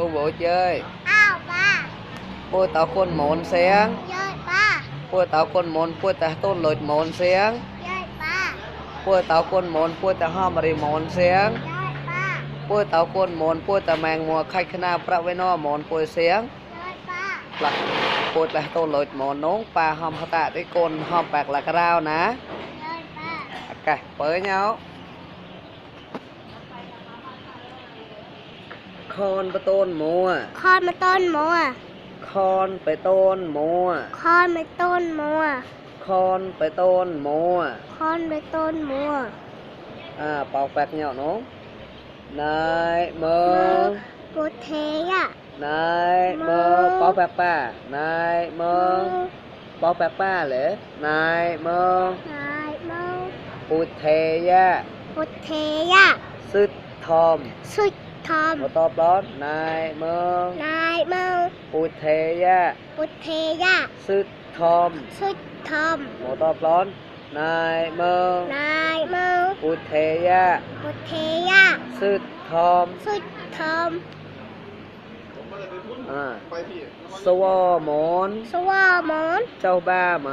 Cô Vũ chơi Ao ba Cô tao con môn sáng Chơi ba Cô tao con môn cô ta tôn lột môn sáng Chơi ba Cô tao con môn cô ta hòm rì môn sáng Chơi ba Cô tao con môn cô ta mang mùa khách khna pra với nó môn cô sáng Chơi ba Lạc cô ta tôn lột môn nóng pa hòm hạ tạ tới con hòm bạc lạc rao ná Chơi ba Ok, bớ nhau คอนไปต้นโมอ่คอนไปต้นโมอ่คอนไปต้นโมอ่คอนไปต้นโมอ่คอนไปต้นโมอ่คอนไปต้นโมอ่อ่า เป่าแปกเนี่ย้องนายเมอโดเทอยะนายเมอป่าแปกป้านายเมอป่าแปกป้าเหรอนายเมอนายเมอปุเทยะปุเทยะสุดทอมสุดทอมโตอบร้อน นายเมืองนายเมืองปุเทยะปุเทยะสุดทอมสุดทอมโตอบร้อน นายเมืองนายเมืองปุเทยะปุเทยะสุดทอมสุดทอมสวอมอน สวอมอน เจ้าบ้าไหม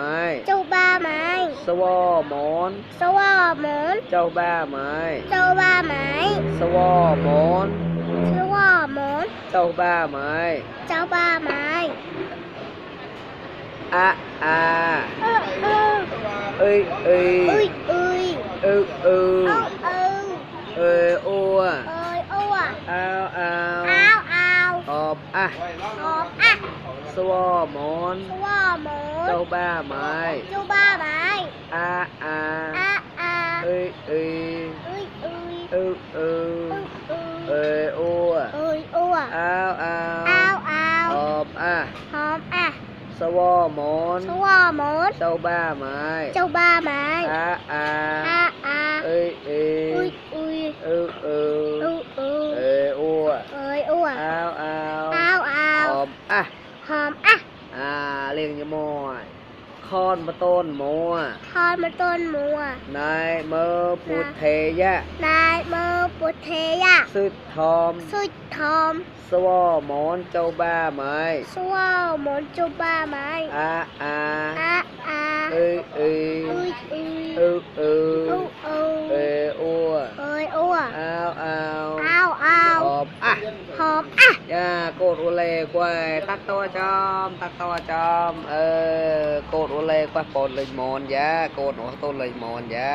เจ้าบ้าไหมสวอหมอนสวอหมอน เจ้าบ้าไหมเจ้าบ้าไหมสวอหมอนสวอหมอน เจ้าบ้าไหมเจ้าบ้าไหม้อะอาเออเออเอ้ยเอ้ยเอ้ยเอ้ยเออเออเอออ้วเอ้ยอ้วอ้าวอ้าวอ้าวอ้าวตอบอ่ะตอบอ่ะสวอหมอน สวอหมอน เจ้าบ้าไม้เจ้าบ้าไม้ a a a ơi ơi ơi ơi ơi ô ơi ô ao ao ao ao hòm a hòm a sâu món sâu món sâu ba mai, sâu ba mai, a a a a ơi ơi ơi ơi ơi ơi ơi ô ơi ô ao ao ao ao hòm a hòm a à liền như mồi คอนมาต้นมัวทอนมาต้นมัว นายเมอปุเทยะนายเมอปุเทยะ สุดทอม สุดทอม สวอหมอนเจ้าบ้าไหม สวอหมอนเจ้าบ้าไหมอาอาอาอาเอ้ยเอ้ยอุยอุยเอ้ยเอ้ยอุอูเอ้ยอ้วเอ้ยอ้วอ้าวอ้าวอ้าวอ้าวหอบอ่ะหอมอ่ะย่าโกรธอุเลกวยตัดตัอจอมตัดตัอจอมเออប៉ះប៉ូនលេងមនយ៉ាកូនរបស់តូនលេងមនយ៉ា